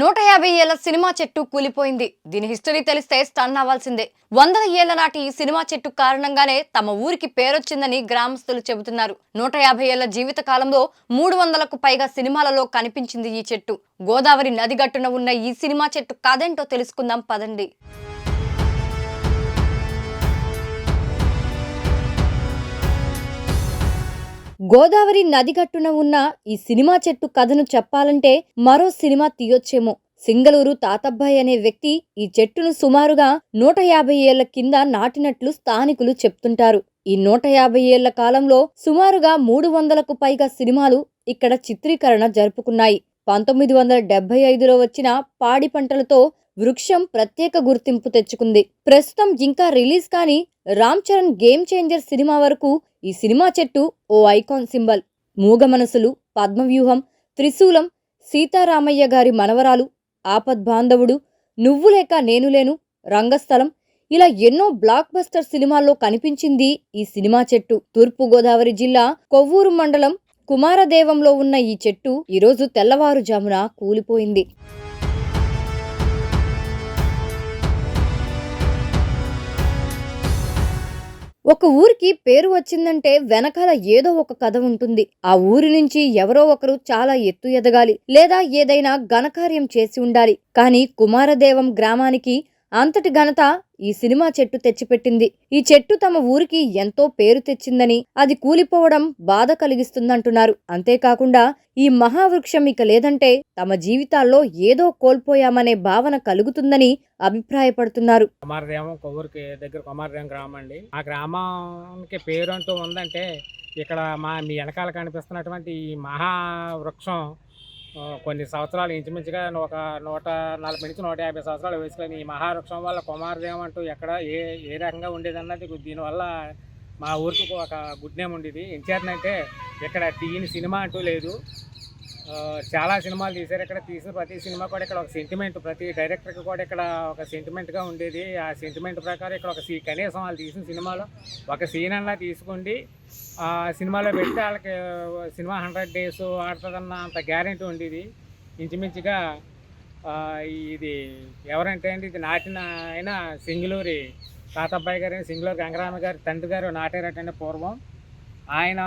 నూట యాభై ఏళ్ళ సినిమా చెట్టు కూలిపోయింది. దీని హిస్టరీ తెలిస్తే స్టన్ అవ్వాల్సిందే. వందల ఏళ్ళ నాటి ఈ సినిమా చెట్టు కారణంగానే తమ ఊరికి పేరొచ్చిందని గ్రామస్తులు చెబుతున్నారు. నూట యాభై ఏళ్ళ జీవిత కాలంలో మూడు వందలకు పైగా సినిమాలలో కనిపించింది ఈ చెట్టు. గోదావరి నది గట్టున ఉన్న ఈ సినిమా చెట్టు కాదేంటో తెలుసుకుందాం పదండి. గోదావరి నదిగట్టున ఉన్న ఈ సినిమా చెట్టు కథను చెప్పాలంటే మరో సినిమా తీయొచ్చేమో. సింగళూరు తాతబ్బాయి అనే వ్యక్తి ఈ చెట్టును సుమారుగా నూట యాభై ఏళ్ళ కింద నాటినట్లు స్థానికులు చెప్తుంటారు. ఈ నూట యాభై ఏళ్ళ కాలంలో సుమారుగా మూడు వందలకు పైగా సినిమాలు ఇక్కడ చిత్రీకరణ జరుపుకున్నాయి. పంతొమ్మిది వందల డెబ్బై ఐదులో వచ్చిన పాడి పంటలతో వృక్షం ప్రత్యేక గుర్తింపు తెచ్చుకుంది. ప్రస్తుతం ఇంకా రిలీజ్ కాని Ram Charan game changer cinema వరకు ఈ సినిమా చెట్టు ఓ ఐకాన్ సింబల్. మూగ మనసులు పద్మవ్యూహం త్రిశూలం సీతారామయ్య గారి మనవరాలు ఆపద్బాంధవుడు నువ్వు లేక నేను లేను రంగస్థలం ఇలా ఎన్నో బ్లాక్ బస్టర్ సినిమాల్లో కనిపించింది ఈ సినిమా చెట్టు. తూర్పుగోదావరి జిల్లా కొవ్వూరు మండలం కుమారదేవంలో ఉన్న ఈ చెట్టు ఈరోజు తెల్లవారుజామున కూలిపోయింది. ఒక ఊరికి పేరు వచ్చిందంటే వెనకాల ఏదో ఒక కథ ఉంటుంది. ఆ ఊరి నుంచి ఎవరో ఒకరు చాలా ఎత్తు ఎదగాలి లేదా ఏదైనా ఘనకార్యం చేసి ఉండాలి. కానీ కుమారదేవం గ్రామానికి అంతటి ఘనత ఈ సినిమా చెట్టు తెచ్చిపెట్టింది. ఈ చెట్టు తమ ఊరికి ఎంతో పేరు తెచ్చిందని అది కూలిపోవడం బాధ కలిగిస్తుందంటున్నారు. అంతేకాకుండా ఈ మహావృక్షం ఇక లేదంటే తమ జీవితాల్లో ఏదో కోల్పోయామనే భావన కలుగుతుందని అభిప్రాయపడుతున్నారు. కుమారదేవం కొవ్వూరికి దగ్గర కుమారదేవం గ్రామం అండి ఆ గ్రామానికి పేరు అంటూ ఉందంటే ఇక్కడ మా మీ వెనకాల కనిపిస్తున్నటువంటి ఈ మహావృక్షం కొన్ని సంవత్సరాలు ఇంచుమించుగా ఒక నూట నలభై నుంచి నూట యాభై సంవత్సరాలు వయసులోని ఈ మహావృక్షం వల్ల కుమారదేవం అంటూ ఎక్కడ ఏ ఏ రకంగా ఉండేది అన్నది దీనివల్ల మా ఊరికి ఒక గుడ్ నేమ్ ఉండేది. ఎంచేతనంటే ఇక్కడ తీయని సినిమా అంటూ లేదు. చాలా సినిమాలు తీశారు. ఇక్కడ తీసిన ప్రతి సినిమా కూడా ఇక్కడ ఒక సెంటిమెంట్ ప్రతి డైరెక్టర్కి కూడా ఇక్కడ ఒక సెంటిమెంట్గా ఉండేది. ఆ సెంటిమెంట్ ప్రకారం ఇక్కడ ఒక సీ కనీసం వాళ్ళు తీసిన సినిమాలో ఒక సీన్ అన్నా తీసుకుండి ఆ సినిమాలో పెడితే వాళ్ళకి సినిమా హండ్రెడ్ డేస్ ఆడుతుందన్న అంత గ్యారెంటీ ఉండేది. ఇంచుమించుగా ఇది ఎవరంటే అండి ఇది నాటిన ఆయన సింగులూరి తాతబ్బాయి గారు సింగులూరి గంగరామ గారు తండ్రి గారు నాటారటండి పూర్వం. ఆయన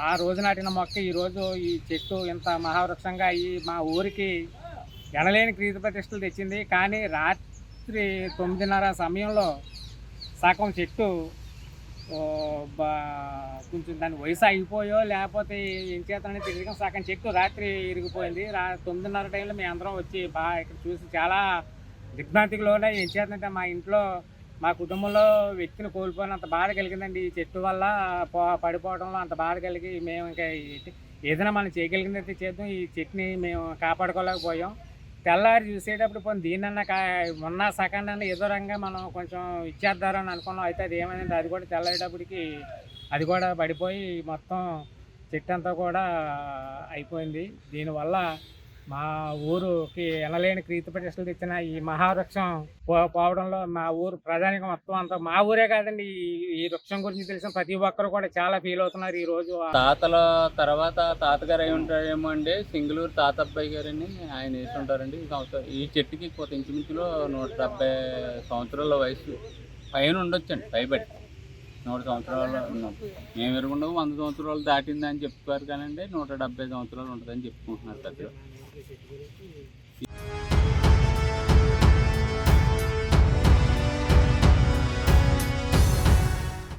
ఆ రోజు నాటిన మొక్క ఈరోజు ఈ చెట్టు ఇంత మహావృక్షంగా అయ్యి మా ఊరికి ఎనలేని క్రీతి ప్రతిష్టలు తెచ్చింది. కానీ రాత్రి తొమ్మిదిన్నర సమయంలో సగం చెట్టు బా- కొంచెం దాని వయసు అయిపోయో లేకపోతే ఏం చేతనని తెలియక సగం చెట్టు రాత్రి ఇరిగిపోయింది. రా తొమ్మిదిన్నర టైంలో మేము అందరం వచ్చి బాగా ఇక్కడ చూసి చాలా దిగ్భ్రాంతికి లోనే ఏం చేతనంటే మా ఇంట్లో మా కుటుంబంలో వ్యక్తిని కోల్పోయినంత బాధ కలిగిందండి. ఈ చెట్టు వల్ల పడిపోవడంలో అంత బాధ కలిగి మేము ఇంకా ఏదైనా మనం చేయగలిగినట్టు చేద్దాం. ఈ చెట్టుని మేము కాపాడుకోలేకపోయాం. తెల్లారి చూసేటప్పుడు పోనీ దీన్నన్నా కా ఉన్న సెకండ్ ఏదో రంగా మనం కొంచెం ఇచ్చేద్దారని అనుకున్నాం. అయితే అది ఏమైందంటే అది కూడా తెల్లారేటప్పటికి అది కూడా పడిపోయి మొత్తం చెట్టు అంతా కూడా అయిపోయింది. దీనివల్ల మా ఊరుకి ఎనలేని క్రీతి ప్రతిష్టలు తెచ్చిన ఈ మహావృక్షం పో పోవడంలో మా ఊరు ప్రజానికి మొత్తం అంతా మా ఊరే కాదండి. ఈ- వృక్షం గురించి తెలిసిన ప్రతి ఒక్కరు కూడా చాలా ఫీల్ అవుతున్నారు ఈ రోజు. తాతల తర్వాత తాతగారు అయి ఉంటారేమో అండి. సింగులూరు తాతబ్బాయి గారని ఆయన వేసి ఉంటారండి ఈ సంవత్సరం ఈ చెట్టుకి కొత్త ఇంచుమించులో నూట డెబ్బై సంవత్సరాల వయసు. పైన ఉండొచ్చండి పైబడి. నూట సంవత్సరాలు ఉన్నాం. మేము ఎరుగుండగా వంద సంవత్సరాలు దాటిందని చెప్తారు కానండి. నూట డెబ్బై సంవత్సరాలు ఉంటుందని చెప్పుకుంటున్నారు పెద్దలు সেট করে